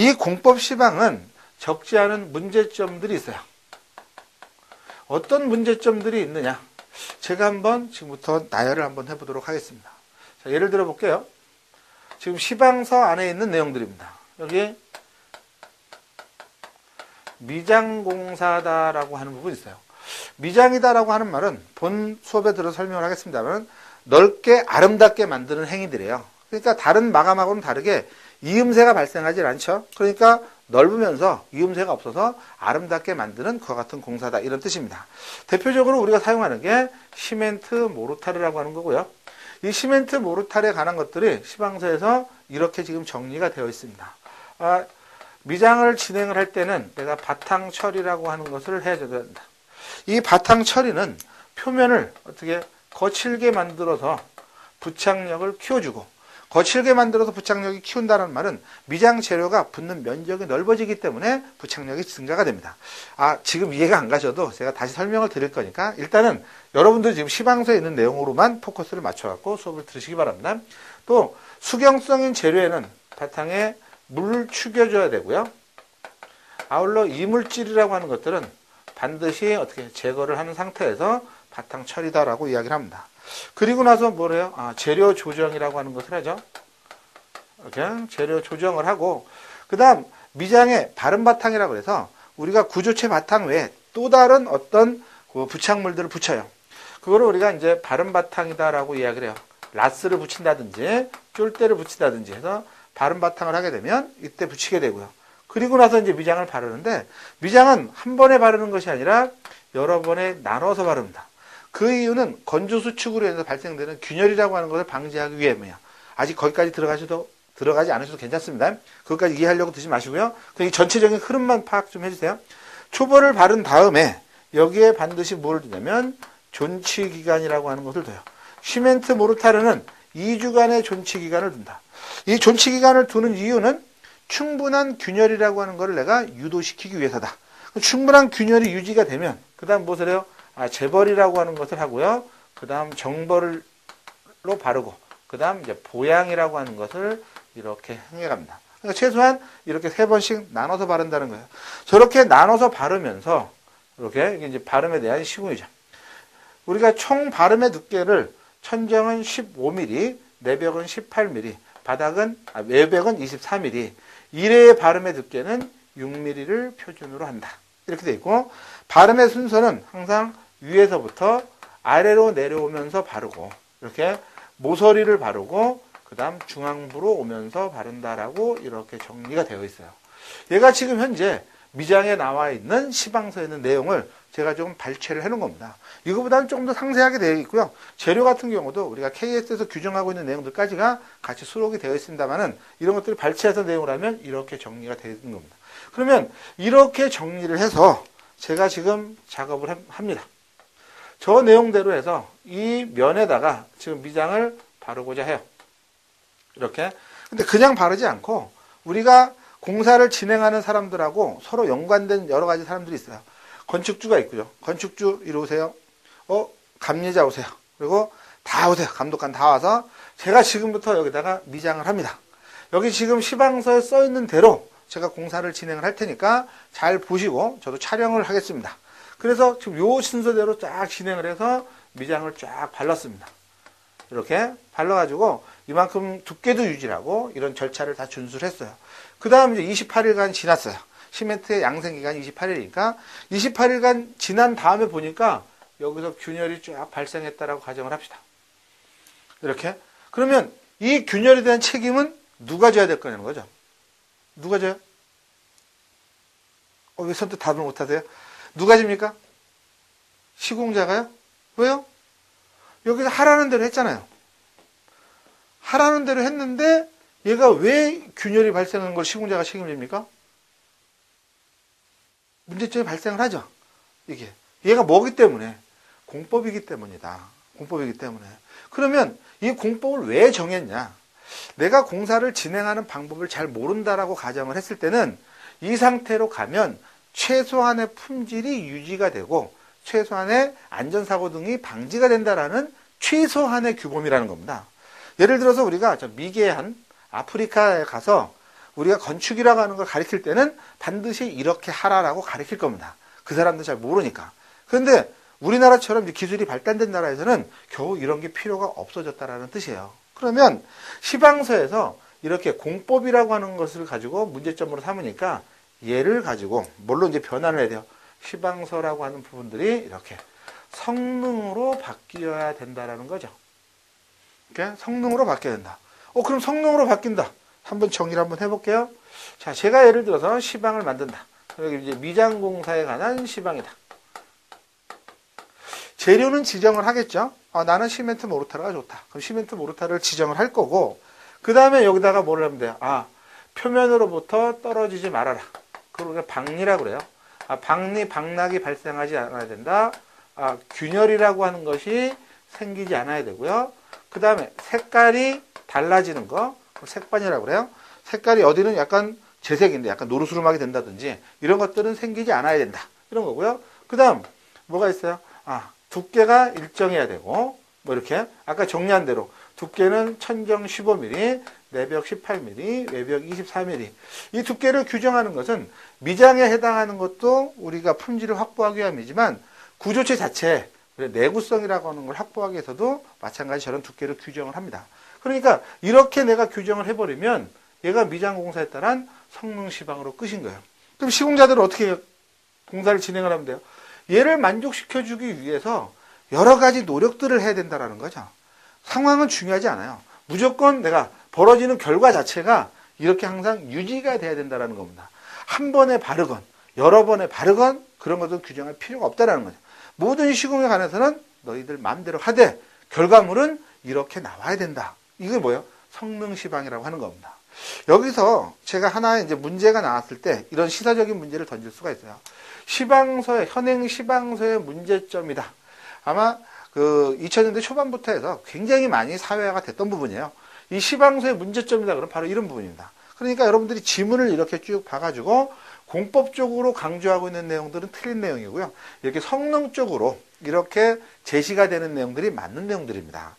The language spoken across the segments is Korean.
이 공법 시방은 적지 않은 문제점들이 있어요. 어떤 문제점들이 있느냐? 제가 한번 지금부터 나열을 한번 해보도록 하겠습니다. 자, 예를 들어 볼게요. 지금 시방서 안에 있는 내용들입니다. 여기 미장공사다라고 하는 부분이 있어요. 미장이다라고 하는 말은 본 수업에 들어 설명을 하겠습니다만 넓게 아름답게 만드는 행위들이에요. 그러니까 다른 마감하고는 다르게 이음새가 발생하지 않죠. 그러니까 넓으면서 이음새가 없어서 아름답게 만드는 그와 같은 공사다 이런 뜻입니다. 대표적으로 우리가 사용하는 게 시멘트 모르타르라고 하는 거고요. 이 시멘트 모르타르에 관한 것들이 시방서에서 이렇게 지금 정리가 되어 있습니다. 아, 미장을 진행을 할 때는 내가 바탕 처리라고 하는 것을 해줘야 된다. 이 바탕 처리는 표면을 어떻게 거칠게 만들어서 부착력을 키워주고 거칠게 만들어서 부착력이 키운다는 말은 미장 재료가 붙는 면적이 넓어지기 때문에 부착력이 증가가 됩니다. 아, 지금 이해가 안 가셔도 제가 다시 설명을 드릴 거니까 일단은 여러분들 지금 시방서에 있는 내용으로만 포커스를 맞춰갖고 수업을 들으시기 바랍니다. 또 수경성인 재료에는 바탕에 물을 축여줘야 되고요. 아울러 이물질이라고 하는 것들은 반드시 어떻게 제거를 하는 상태에서 바탕 처리다라고 이야기를 합니다. 그리고 나서 뭐래요? 아, 재료 조정이라고 하는 것을 하죠. 이렇게 재료 조정을 하고 그다음 미장의 바른 바탕이라고 해서 우리가 구조체 바탕 외에 또 다른 어떤 그 부착물들을 붙여요. 그거를 우리가 이제 바른 바탕이다라고 이야기를 해요. 라스를 붙인다든지 쫄대를 붙인다든지 해서 바른 바탕을 하게 되면 이때 붙이게 되고요. 그리고 나서 이제 미장을 바르는데 미장은 한 번에 바르는 것이 아니라 여러 번에 나눠서 바릅니다. 그 이유는 건조 수축으로 인해서 발생되는 균열이라고 하는 것을 방지하기 위함이에요. 아직 거기까지 들어가셔도 들어가지 않으셔도 괜찮습니다. 그것까지 이해하려고 드지 마시고요. 그 전체적인 흐름만 파악 좀 해주세요. 초벌을 바른 다음에 여기에 반드시 뭐를 두냐면 존치 기간이라고 하는 것을 둬요. 시멘트 모르타르는 2주간의 존치 기간을 둔다. 이 존치 기간을 두는 이유는 충분한 균열이라고 하는 것을 내가 유도시키기 위해서다. 충분한 균열이 유지가 되면 그 다음 무엇을 해요? 아, 재벌이라고 하는 것을 하고요. 그 다음 정벌로 바르고, 그 다음 이제 보양이라고 하는 것을 이렇게 행해갑니다. 그러니까 최소한 이렇게 세 번씩 나눠서 바른다는 거예요. 저렇게 나눠서 바르면서 이렇게 이제 발음에 대한 시공이죠. 우리가 총 발음의 두께를 천정은 15mm, 내벽은 18mm, 바닥은 아, 외벽은 24mm, 이래의 발음의 두께는 6mm를 표준으로 한다. 이렇게 돼 있고 발음의 순서는 항상 위에서부터 아래로 내려오면서 바르고 이렇게 모서리를 바르고 그 다음 중앙부로 오면서 바른다라고 이렇게 정리가 되어 있어요. 얘가 지금 현재 미장에 나와 있는 시방서에 있는 내용을 제가 좀 발췌를 해놓은 겁니다. 이거보다는 조금 더 상세하게 되어 있고요. 재료 같은 경우도 우리가 KS에서 규정하고 있는 내용들까지가 같이 수록이 되어 있습니다만은 이런 것들을 발췌해서 내용을 하면 이렇게 정리가 되는 겁니다. 그러면 이렇게 정리를 해서 제가 지금 작업을 합니다. 저 내용대로 해서 이 면에다가 지금 미장을 바르고자 해요. 이렇게. 근데 그냥 바르지 않고 우리가 공사를 진행하는 사람들하고 서로 연관된 여러 가지 사람들이 있어요. 건축주가 있고요. 건축주 이리 오세요. 어, 감리자 오세요. 그리고 다 오세요. 감독관 다 와서 제가 지금부터 여기다가 미장을 합니다. 여기 지금 시방서에 써 있는 대로 제가 공사를 진행을 할 테니까 잘 보시고 저도 촬영을 하겠습니다. 그래서 지금 요 순서대로 쫙 진행을 해서 미장을 쫙 발랐습니다. 이렇게 발라가지고 이만큼 두께도 유지하고 이런 절차를 다 준수했어요. 그 다음 이제 28일간 지났어요. 시멘트의 양생 기간이 28일이니까 28일간 지난 다음에 보니까 여기서 균열이 쫙 발생했다라고 가정을 합시다. 이렇게 그러면 이 균열에 대한 책임은 누가 져야 될 거냐는 거죠. 누가 져요? 어, 왜 선뜻 답을 못 하세요? 누가 집니까? 시공자가요? 왜요? 여기서 하라는 대로 했잖아요. 하라는 대로 했는데 얘가 왜 균열이 발생하는 걸 시공자가 책임집니까? 문제점이 발생을 하죠. 이게. 얘가 뭐기 때문에? 공법이기 때문이다. 공법이기 때문에. 그러면 이 공법을 왜 정했냐? 내가 공사를 진행하는 방법을 잘 모른다라고 가정을 했을 때는 이 상태로 가면 최소한의 품질이 유지가 되고 최소한의 안전사고 등이 방지가 된다라는 최소한의 규범이라는 겁니다. 예를 들어서 우리가 저 미개한 아프리카에 가서 우리가 건축이라고 하는 걸 가리킬 때는 반드시 이렇게 하라라고 가리킬 겁니다. 그 사람들 잘 모르니까. 그런데 우리나라처럼 기술이 발달된 나라에서는 겨우 이런 게 필요가 없어졌다라는 뜻이에요. 그러면 시방서에서 이렇게 공법이라고 하는 것을 가지고 문제점으로 삼으니까 얘를 가지고 뭘로 이제 변환을 해야 돼요. 시방서라고 하는 부분들이 이렇게 성능으로 바뀌어야 된다라는 거죠. 이렇게 성능으로 바뀌어야 된다. 어, 그럼 성능으로 바뀐다. 한번 정리를 한번 해볼게요. 자, 제가 예를 들어서 시방을 만든다. 여기 이제 미장공사에 관한 시방이다. 재료는 지정을 하겠죠. 아, 나는 시멘트 모르타르가 좋다. 그럼 시멘트 모르타르를 지정을 할 거고, 그 다음에 여기다가 뭐를 하면 돼요? 아, 표면으로부터 떨어지지 말아라. 그걸 박리라고 그래요. 아, 박리, 박락이 발생하지 않아야 된다. 아, 균열이라고 하는 것이 생기지 않아야 되고요. 그 다음에 색깔이 달라지는 거, 색반이라고 그래요. 색깔이 어디는 약간 재색인데 약간 노르스름하게 된다든지 이런 것들은 생기지 않아야 된다. 이런 거고요. 그 다음 뭐가 있어요? 아, 두께가 일정해야 되고 뭐 이렇게 아까 정리한 대로 두께는 천정 15mm, 내벽 18mm, 외벽 24mm. 이 두께를 규정하는 것은 미장에 해당하는 것도 우리가 품질을 확보하기 위함이지만 구조체 자체 내구성이라고 하는 걸 확보하기 위해서도 마찬가지 저런 두께를 규정을 합니다. 그러니까 이렇게 내가 규정을 해버리면 얘가 미장공사에 따른 성능 시방으로 끝인 거예요. 그럼 시공자들은 어떻게 공사를 진행을 하면 돼요? 얘를 만족시켜주기 위해서 여러 가지 노력들을 해야 된다는 거죠. 상황은 중요하지 않아요. 무조건 내가 벌어지는 결과 자체가 이렇게 항상 유지가 돼야 된다는 겁니다. 한 번에 바르건 여러 번에 바르건 그런 것도 규정할 필요가 없다는 거죠. 모든 시공에 관해서는 너희들 마음대로 하되 결과물은 이렇게 나와야 된다. 이게 뭐예요? 성능 시방이라고 하는 겁니다. 여기서 제가 하나의 이제 문제가 나왔을 때 이런 시사적인 문제를 던질 수가 있어요. 시방서의 현행 시방서의 문제점이다. 아마 그 2000년대 초반부터 해서 굉장히 많이 사회화가 됐던 부분이에요. 이 시방서의 문제점이다 그러면 바로 이런 부분입니다. 그러니까 여러분들이 지문을 이렇게 쭉 봐가지고 공법적으로 강조하고 있는 내용들은 틀린 내용이고요. 이렇게 성능적으로 이렇게 제시가 되는 내용들이 맞는 내용들입니다.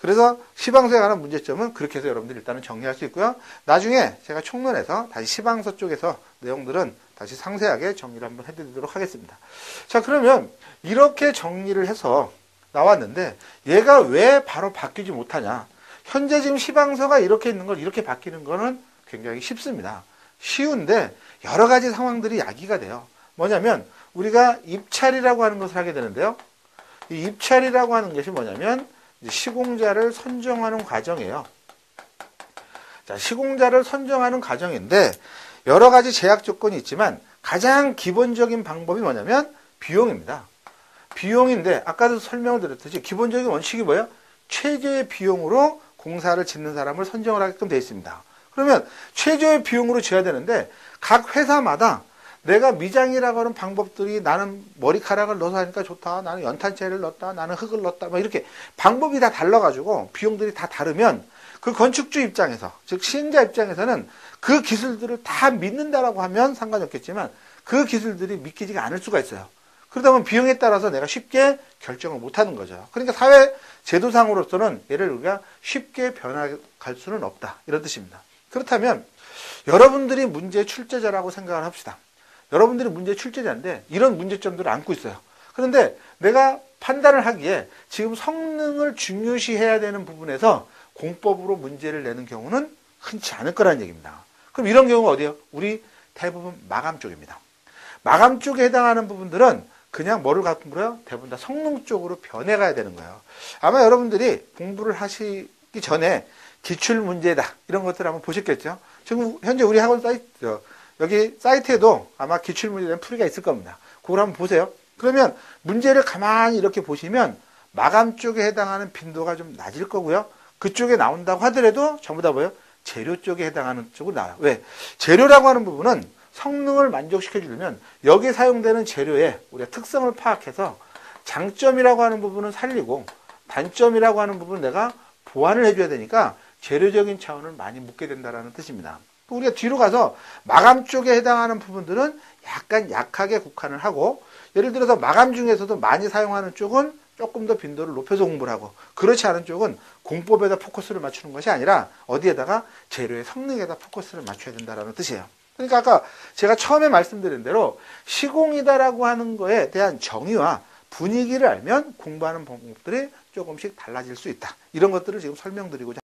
그래서 시방서에 관한 문제점은 그렇게 해서 여러분들이 일단은 정리할 수 있고요. 나중에 제가 총론해서 다시 시방서 쪽에서 내용들은 다시 상세하게 정리를 한번 해드리도록 하겠습니다. 자, 그러면 이렇게 정리를 해서 나왔는데 얘가 왜 바로 바뀌지 못하냐. 현재 지금 시방서가 이렇게 있는 걸 이렇게 바뀌는 거는 굉장히 쉽습니다. 쉬운데 여러 가지 상황들이 야기가 돼요. 뭐냐면 우리가 입찰이라고 하는 것을 하게 되는데요. 이 입찰이라고 하는 것이 뭐냐면 시공자를 선정하는 과정이에요. 자, 시공자를 선정하는 과정인데 여러 가지 제약 조건이 있지만 가장 기본적인 방법이 뭐냐면 비용입니다. 비용인데 아까도 설명을 드렸듯이 기본적인 원칙이 뭐예요? 최저의 비용으로 공사를 짓는 사람을 선정을 하게끔 되어 있습니다. 그러면 최저의 비용으로 지어야 되는데 각 회사마다 내가 미장이라고 하는 방법들이 나는 머리카락을 넣어서 하니까 좋다. 나는 연탄재를 넣었다. 나는 흙을 넣었다. 뭐 이렇게 방법이 다 달라가지고 비용들이 다 다르면 그 건축주 입장에서, 즉 시행자 입장에서는 그 기술들을 다 믿는다라고 하면 상관이 없겠지만 그 기술들이 믿기지가 않을 수가 있어요. 그러다 보면 비용에 따라서 내가 쉽게 결정을 못 하는 거죠. 그러니까 사회 제도상으로서는 얘를 우리가 쉽게 변화갈 수는 없다. 이런 뜻입니다. 그렇다면 여러분들이 문제의 출제자라고 생각을 합시다. 여러분들이 문제 출제자인데 이런 문제점들을 안고 있어요. 그런데 내가 판단을 하기에 지금 성능을 중요시해야 되는 부분에서 공법으로 문제를 내는 경우는 흔치 않을 거라는 얘기입니다. 그럼 이런 경우가 어디예요? 우리 대부분 마감 쪽입니다. 마감 쪽에 해당하는 부분들은 그냥 뭐를 갖고 물어요? 대부분 다 성능 쪽으로 변해가야 되는 거예요. 아마 여러분들이 공부를 하시기 전에 기출 문제다 이런 것들 을 한번 보셨겠죠? 지금 현재 우리 학원 사이트 여기 사이트에도 아마 기출 문제에 대한 풀이가 있을 겁니다. 그걸 한번 보세요. 그러면 문제를 가만히 이렇게 보시면 마감 쪽에 해당하는 빈도가 좀 낮을 거고요. 그쪽에 나온다고 하더라도 전부 다 뭐예요? 재료 쪽에 해당하는 쪽으로 나와요. 왜? 재료라고 하는 부분은 성능을 만족시켜 주려면 여기에 사용되는 재료의 우리가 특성을 파악해서 장점이라고 하는 부분은 살리고 단점이라고 하는 부분은 내가 보완을 해줘야 되니까 재료적인 차원을 많이 묻게 된다는 뜻입니다. 우리가 뒤로 가서 마감 쪽에 해당하는 부분들은 약간 약하게 국한을 하고 예를 들어서 마감 중에서도 많이 사용하는 쪽은 조금 더 빈도를 높여서 공부를 하고 그렇지 않은 쪽은 공법에다 포커스를 맞추는 것이 아니라 어디에다가 재료의 성능에다 포커스를 맞춰야 된다라는 뜻이에요. 그러니까 아까 제가 처음에 말씀드린 대로 시공이다라고 하는 거에 대한 정의와 분위기를 알면 공부하는 방법들이 조금씩 달라질 수 있다. 이런 것들을 지금 설명드리고자